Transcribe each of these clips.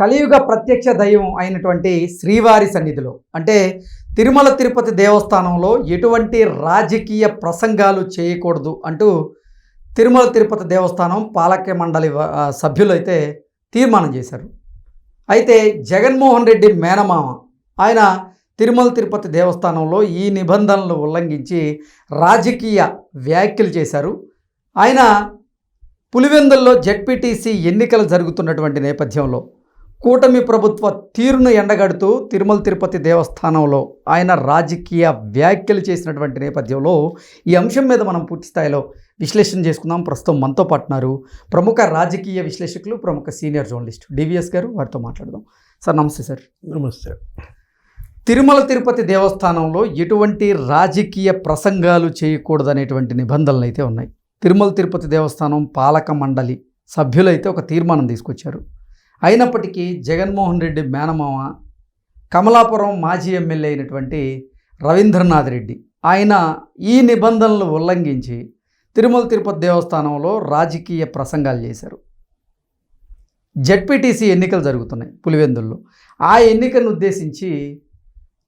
కలియుగ ప్రత్యక్ష దైవం అయినటువంటి శ్రీవారి సన్నిధిలో అంటే తిరుమల తిరుపతి దేవస్థానంలో ఎటువంటి రాజకీయ ప్రసంగాలు చేయకూడదు అంటూ తిరుమల తిరుపతి దేవస్థానం పాలక మండలి సభ్యులు అయితే తీర్మానం చేశారు. అయితే జగన్మోహన్ రెడ్డి మేనమామ ఆయన తిరుమల తిరుపతి దేవస్థానంలో ఈ నిబంధనలు ఉల్లంఘించి రాజకీయ వ్యాఖ్యలు చేశారు. ఆయన పులివెందుల్లో జెడ్పీటీసీ ఎన్నికలు జరుగుతున్నటువంటి నేపథ్యంలో కూటమి ప్రభుత్వ తీరును ఎండగడుతూ తిరుమల తిరుపతి దేవస్థానంలో ఆయన రాజకీయ వ్యాఖ్యలు చేసినటువంటి నేపథ్యంలో ఈ అంశం మీద మనం పూర్తి స్థాయిలో విశ్లేషణ చేసుకుందాం. ప్రస్తుతం మనతో పాటున్నారు ప్రముఖ రాజకీయ విశ్లేషకులు ప్రముఖ సీనియర్ జర్నలిస్ట్ డివిఎస్ గారు. వారితో మాట్లాడదాం. సార్ నమస్తే సార్. నమస్తే. తిరుమల తిరుపతి దేవస్థానంలో ఎటువంటి రాజకీయ ప్రసంగాలు చేయకూడదనేటువంటి నిబంధనలు అయితే ఉన్నాయి. తిరుమల తిరుపతి దేవస్థానం పాలక మండలి సభ్యులైతే ఒక తీర్మానం తీసుకొచ్చారు. అయినప్పటికీ జగన్మోహన్ రెడ్డి మేనమామ కమలాపురం మాజీ ఎమ్మెల్యే అయినటువంటి రవీంద్రనాథ్ రెడ్డి ఆయన ఈ నిబంధనలు ఉల్లంఘించి తిరుమల తిరుపతి దేవస్థానంలో రాజకీయ ప్రసంగాలు చేశారు. జడ్పీటీసీ ఎన్నికలు జరుగుతున్నాయి పులివెందుల్లో. ఆ ఎన్నికను ఉద్దేశించి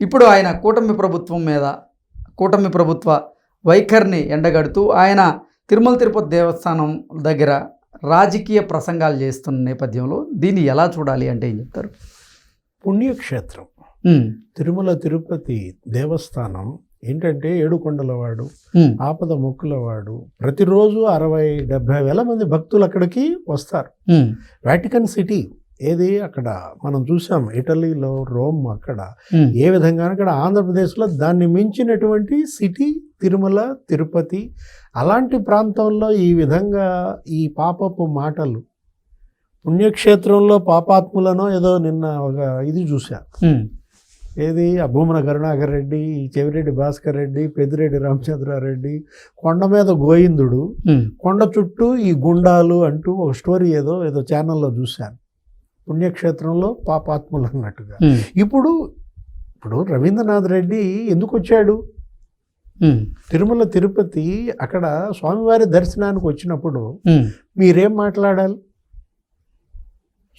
ఇప్పుడు ఆయన కూటమి ప్రభుత్వం మీద కూటమి ప్రభుత్వ వైఖరిని ఎండగడుతూ ఆయన తిరుమల తిరుపతి దేవస్థానం దగ్గర రాజకీయ ప్రసంగాలు చేస్తున్న నేపథ్యంలో దీన్ని ఎలా చూడాలి అంటే ఏం చెప్తారు? పుణ్యక్షేత్రం. తిరుమల తిరుపతి దేవస్థానం ఏంటంటే ఏడుకొండలవాడు ఆపద మొక్కులవాడు. ప్రతిరోజు అరవై డెబ్భై వేల మంది భక్తులు అక్కడికి వస్తారు. వాటికన్ సిటీ ఏది అక్కడ మనం చూసాం ఇటలీలో రోమ్ అక్కడ ఏ విధంగా అక్కడ ఆంధ్రప్రదేశ్లో దాన్ని మించినటువంటి సిటీ తిరుమల తిరుపతి అలాంటి ప్రాంతంలో ఈ విధంగా ఈ పాపపు మాటలు పుణ్యక్షేత్రంలో పాపాత్ములనో ఏదో నిన్న ఒక ఇది ఉమ్, ఏది? ఆ భూమన కరుణాకర్ రెడ్డి ఈ చెవిరెడ్డి భాస్కర్ రెడ్డి పెద్దిరెడ్డి రామచంద్రారెడ్డి కొండ మీద గోయిందుడు కొండ చుట్టూ ఈ గుండాలు అంటూ ఒక స్టోరీ ఏదో ఏదో ఛానల్లో చూశాను పుణ్యక్షేత్రంలో పాపాత్ములు అన్నట్టుగా. ఇప్పుడు ఇప్పుడు రవీంద్రనాథ్ రెడ్డి ఎందుకు వచ్చాడు తిరుమల తిరుపతి అక్కడ స్వామివారి దర్శనానికి వచ్చినప్పుడు మీరేం మాట్లాడాలి?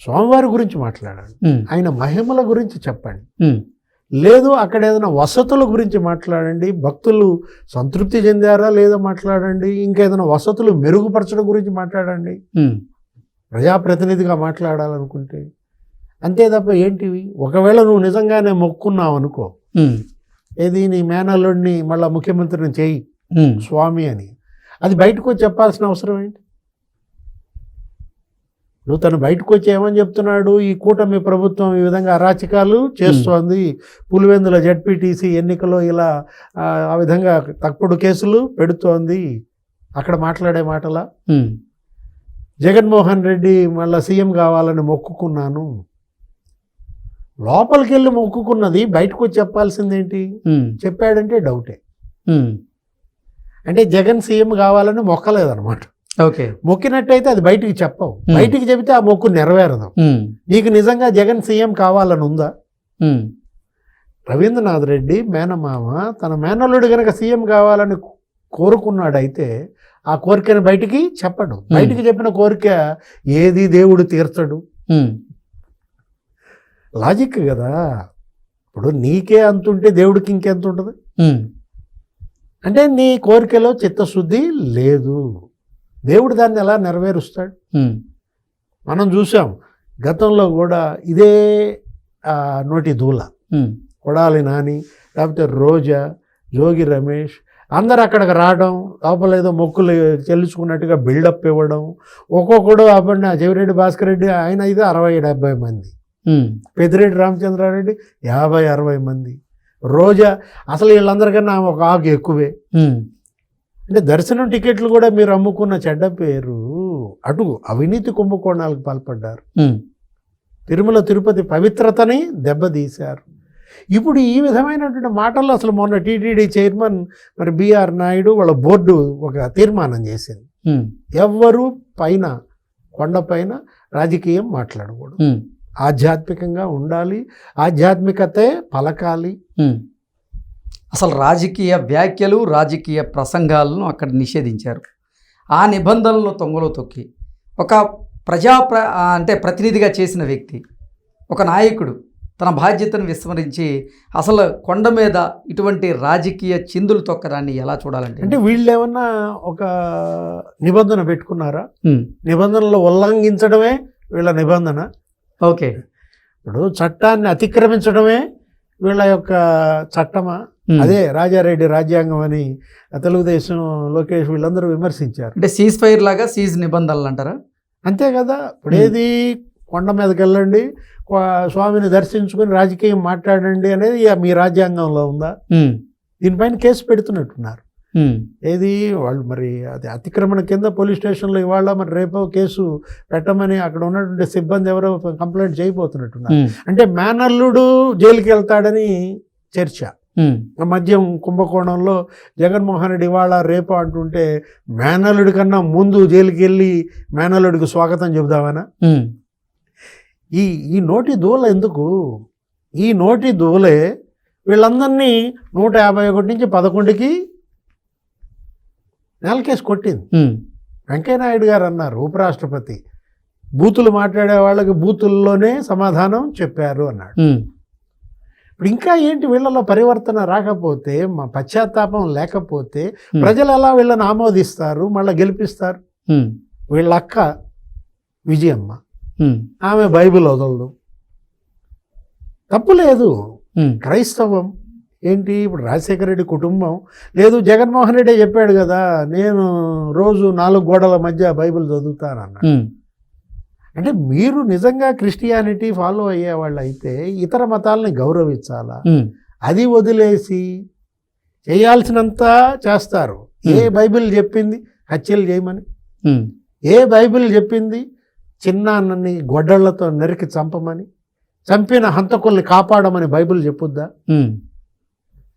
స్వామివారి గురించి మాట్లాడాలి. ఆయన మహిమల గురించి చెప్పండి. లేదు అక్కడ ఏదైనా వసతుల గురించి మాట్లాడండి. భక్తులు సంతృప్తి చెందారా లేదా మాట్లాడండి. ఇంకా ఏదైనా వసతులు మెరుగుపరచడం గురించి మాట్లాడండి. ప్రజాప్రతినిధిగా మాట్లాడాలనుకుంటే. అంతే తప్ప ఏంటివి? ఒకవేళ నువ్వు నిజంగానే మొక్కున్నావు అనుకో ఏది నీ మేనల్లుడిని మళ్ళా ముఖ్యమంత్రిని చేయి స్వామి అని. అది బయటకు వచ్చి చెప్పాల్సిన అవసరం ఏంటి? నువ్వు తను బయటకు వచ్చి ఏమని చెప్తున్నాడు? ఈ కూటమి ప్రభుత్వం ఈ విధంగా అరాచకాలు చేస్తోంది. పులివెందుల జడ్పీటీసీ ఎన్నికలో ఇలా ఆ, విధంగా తప్పుడు కేసులు పెడుతోంది. అక్కడ మాట్లాడే మాటల? జగన్మోహన్ రెడ్డి మళ్ళీ సీఎం కావాలని మొక్కుకున్నాను. లోపలికి వెళ్ళి మొక్కుకున్నది బయటకు వచ్చి చెప్పాల్సిందేంటి? ఉమ్, చెప్పాడంటే డౌటే. అంటే జగన్ సీఎం కావాలని మొక్కలేదన్నమాట. ఓకే. మొక్కినట్టయితే అది బయటికి చెప్పవు. బయటికి చెబితే ఆ మొక్కు నెరవేరదు. నీకు నిజంగా జగన్ సీఎం కావాలని ఉందా? రవీంద్రనాథ్ రెడ్డి మేనమామ తన మేనల్లుడు గనక సీఎం కావాలని కోరుకున్నాడైతే ఆ కోరికను బయటికి చెప్పడు. బయటికి చెప్పిన కోరిక ఏది దేవుడు తీర్చడు. లాజిక్ కదా. ఇప్పుడు నీకే అంతుంటే దేవుడికి ఇంకెంత ఉంటుంది? అంటే నీ కోరికలో చిత్తశుద్ధి లేదు. దేవుడు దాన్ని ఎలా నెరవేరుస్తాడు? మనం చూసాం గతంలో కూడా ఇదే నోటి దూల. కొడాలి నాని లేకపోతే రోజా జోగి రమేష్ అందరు అక్కడికి రావడం లోపల ఏదో మొక్కులు చెల్లించుకున్నట్టుగా బిల్డప్ ఇవ్వడం ఒక్కొక్కడు అప్పుడు చెవిరెడ్డి భాస్కర్ రెడ్డి ఆయన అయితే అరవై డెబ్బై మంది. పెద్దిరెడ్డి రామచంద్రారెడ్డి యాభై అరవై మంది. రోజా అసలు వీళ్ళందరికన్నా ఆమె ఒక ఆకు ఎక్కువే. అంటే దర్శనం టికెట్లు కూడా మీరు అమ్ముకున్న చెడ్డ పేరు అటు అవినీతి కుంభకోణాలకు పాల్పడ్డారు. తిరుమల తిరుపతి పవిత్రతని దెబ్బతీశారు. ఇప్పుడు ఈ విధమైనటువంటి మాటల్లో అసలు మొన్న టీటీడీ చైర్మన్ మరి బిఆర్ నాయుడు వాళ్ళ బోర్డు ఒక తీర్మానం చేసింది. ఎవ్వరూ పైన కొండపైన రాజకీయం మాట్లాడకూడదు. ఆధ్యాత్మికంగా ఉండాలి ఆధ్యాత్మికతే పలకాలి. అసలు రాజకీయ వ్యాఖ్యలు రాజకీయ ప్రసంగాలను అక్కడ నిషేధించారు. ఆ నిబంధనలను తొంగలో తొక్కి ఒక ప్రజా ప్ర అంటే ప్రతినిధిగా చేసిన వ్యక్తి ఒక నాయకుడు తన బాధ్యతను విస్మరించి అసలు కొండ మీద ఇటువంటి రాజకీయ చిందులు తొక్కడాన్ని ఎలా చూడాలంటే? అంటే వీళ్ళు ఏమన్నా ఒక నిబంధన పెట్టుకున్నారా? నిబంధనలు ఉల్లంఘించడమే వీళ్ళ నిబంధన. ఓకే. ఇప్పుడు చట్టాన్ని అతిక్రమించడమే వీళ్ళ యొక్క చట్టమా. అదే రాజారెడ్డి రాజ్యాంగం అని తెలుగుదేశం లోకేష్ వీళ్ళందరూ విమర్శించారు. అంటే సీజ్ ఫైర్ లాగా సీజ్ నిబంధనలు అంటారా? అంతే కదా? ఇప్పుడు ఏది? కొండ మీదకి వెళ్ళండి స్వా- స్వామిని దర్శించుకుని రాజకీయం మాట్లాడండి అనేది మీ రాజ్యాంగంలో ఉందా? దీనిపైన కేసు పెడుతున్నట్టున్నారు. ఏది? వాళ్ళు మరి అది అతిక్రమణ కింద పోలీస్ స్టేషన్లో ఇవాళ మరి రేపో కేసు పెట్టమని అక్కడ ఉన్నటువంటి సిబ్బంది ఎవరో కంప్లైంట్ చేయబోతున్నట్టున్నారు. అంటే మేనల్లుడు జైలుకి వెళ్తాడని చర్చ. మద్యం కుంభకోణంలో జగన్మోహన్ రెడ్డి ఇవాళ రేపు అంటుంటే మేనల్లుడి కన్నా ముందు జైలుకి వెళ్ళి మేనల్లుడికి స్వాగతం చెబుదామనా? ఈ ఈ నోటి దూల ఎందుకు? ఈ నోటి దూలే వీళ్ళందరినీ నూట యాభై ఒకటి నుంచి పదకొండుకి నెలకేసి కొట్టింది. వెంకయ్యనాయుడు గారు అన్నారు ఉపరాష్ట్రపతి బూతులు మాట్లాడే వాళ్ళకి బూతుల్లోనే సమాధానం చెప్పారు అన్నాడు. ఇప్పుడు ఇంకా ఏంటి వీళ్ళలో పరివర్తన రాకపోతే మా పశ్చాత్తాపం లేకపోతే. ప్రజలు ఎలా వీళ్ళని ఆమోదిస్తారు మళ్ళీ గెలిపిస్తారు? వీళ్ళ అక్క విజయమ్మ ఆమె బైబిల్ వదలదు. తప్పు లేదు. క్రైస్తవం ఏంటి? ఇప్పుడు రాజశేఖర రెడ్డి కుటుంబం. లేదు జగన్మోహన్ రెడ్డి చెప్పాడు కదా నేను రోజు నాలుగు గోడల మధ్య బైబిల్ చదువుతానన్నాడు. ఉమ్, అంటే మీరు నిజంగా క్రిస్టియానిటీ ఫాలో అయ్యే వాళ్ళు అయితే ఇతర మతాలని గౌరవించాలా? అది వదిలేసి చేయాల్సినంత చేస్తారు. ఏ బైబిల్ చెప్పింది హత్యలు చేయమని. ఏ బైబిల్ చెప్పింది చిన్నాన్నని గొడ్డళ్ళతో నరికి చంపమని. చంపిన హంతకుల్ని కాపాడమని బైబిల్ చెప్పుద్దా?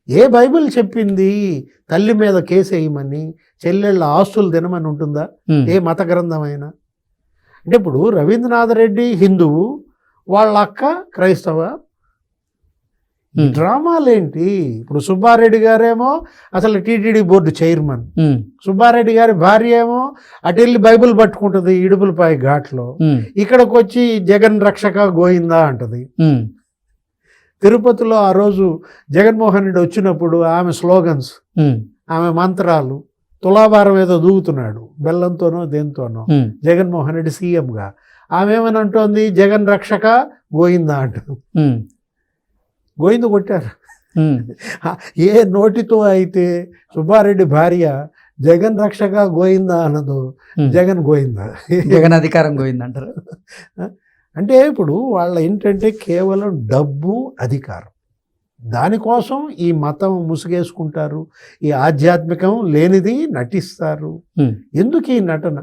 ఏ బైబిల్ చెప్పింది? తల్లి మీద కేసు వేయమని చెల్లెళ్ళ ఆస్తులు తినమని ఉంటుందా? ఏ మత గ్రంథమైనా? అంటే ఇప్పుడు రవీంద్రనాథ్ రెడ్డి హిందువు వాళ్ళ అక్క క్రైస్తవ. డ్రామాలేంటి? ఇప్పుడు సుబ్బారెడ్డి గారేమో అసలు టీటీడీ బోర్డు చైర్మన్. సుబ్బారెడ్డి గారి భార్య ఏమో అటు వెళ్ళి బైబిల్ పట్టుకుంటుంది ఇడుపులపై ఘాట్లో. ఇక్కడికి వచ్చి జగన్ రక్షక గోయిందా అంటది. తిరుపతిలో ఆ రోజు జగన్మోహన్ రెడ్డి వచ్చినప్పుడు ఆమె స్లోగన్స్ ఆమె మంత్రాలు తులాభారం ఏదో దూగుతున్నాడు బెల్లంతోనో దేంతోనో జగన్మోహన్ రెడ్డి సీఎంగా. ఆమె ఏమని అంటోంది? జగన్ రక్షక గోయిందా అంట. ఉమ్, గోయింద కొట్టారు. ఏ నోటితో అయితే సుబ్బారెడ్డి భార్య జగన్ రక్షక గోయిందా అన్నదో ఉమ్. జగన్ గోయిందా? జగన్ అధికారం పోయిందంటారు అంటే ఇప్పుడు వాళ్ళ ఏంటంటే కేవలం డబ్బు అధికారం. దానికోసం ఈ మతం ముసుగేసుకుంటారు ఈ ఆధ్యాత్మికం లేనిది నటిస్తారు. ఎందుకు ఈ నటన?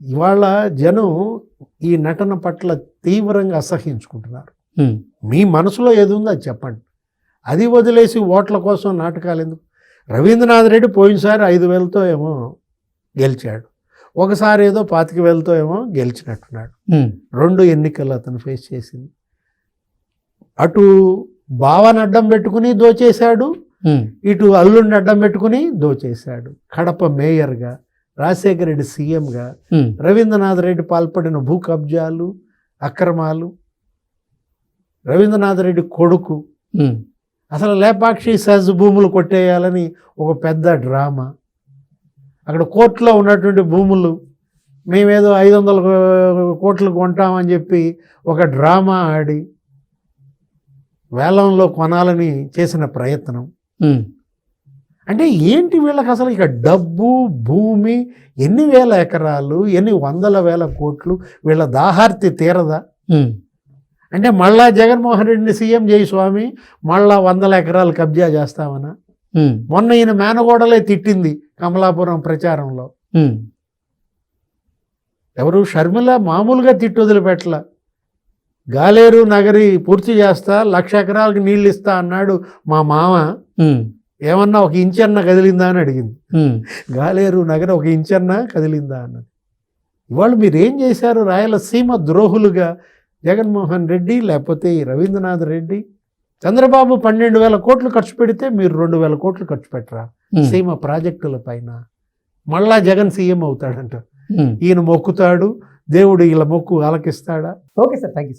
ఇవాళ జనం ఈ నటన పట్ల తీవ్రంగా అసహించుకుంటున్నారు మీ మనసులో ఏది ఉందో అది చెప్పండి. అది వదిలేసి ఓట్ల కోసం నాటకాలు ఎందుకు? రవీంద్రనాథ్ రెడ్డి పోయినసారి ఐదు వేలతో ఏమో గెలిచాడు. ఒకసారి ఏదో పాతిక వేలతో ఏమో గెలిచినట్టున్నాడు. రెండు ఎన్నికలు అతను ఫేస్ చేసింది. అటు బావని అడ్డం పెట్టుకుని దోచేశాడు. ఇటు అల్లుడిని అడ్డం పెట్టుకుని దోచేశాడు. కడప మేయర్గా రాజశేఖర రెడ్డి సీఎంగా రవీంద్రనాథ్ రెడ్డి పాల్పడిన భూ కబ్జాలు అక్రమాలు రవీంద్రనాథ్ రెడ్డి కొడుకు. అసలు లేపాక్షి సజ్ భూములు కొట్టేయాలని ఒక పెద్ద డ్రామా. అక్కడ కోర్టులో ఉన్నటువంటి భూములు మేమేదో ఐదు వందల కోట్లు కొంటామని చెప్పి ఒక డ్రామా ఆడి వేలంలో కొనాలని చేసిన ప్రయత్నం. అంటే ఏంటి వీళ్ళకి అసలు ఇక డబ్బు భూమి ఎన్ని వేల ఎకరాలు ఎన్ని వందల వేల కోట్లు వీళ్ళ దాహార్తి తీరదా? అంటే మళ్ళా జగన్మోహన్ రెడ్డిని సీఎం చేయి స్వామి మళ్ళా వందల ఎకరాలు కబ్జా చేస్తామనా? మొన్న ఈయన మేనగోడలే తిట్టింది కమలాపురం ప్రచారంలో. ఎవరు షర్మిల మామూలుగా తిట్టు వదిలిపెట్టల. గాలేరు నగరి పూర్తి చేస్తా లక్ష ఎకరాలకు నీళ్ళు ఇస్తా అన్నాడు మా మామ. ఏమన్నా ఒక ఇంచన్న కదిలిందా అని అడిగింది. గాలేరు నగర ఒక ఇంచన్న కదిలిందా అన్నది. ఇవాళ మీరు ఏం చేశారు? రాయలసీమ ద్రోహులుగా జగన్మోహన్ రెడ్డి లేకపోతే రవీంద్రనాథ్ రెడ్డి చంద్రబాబు పన్నెండు వేల కోట్లు ఖర్చు పెడితే మీరు రెండు వేల కోట్లు ఖర్చు పెట్టరా? సీమ ప్రాజెక్టుల పైన. మళ్ళా జగన్ సీఎం అవుతాడంట. ఈయన మొక్కుతాడు దేవుడు ఇలా మొక్కు ఆలకిస్తాడా? Okay sir thank you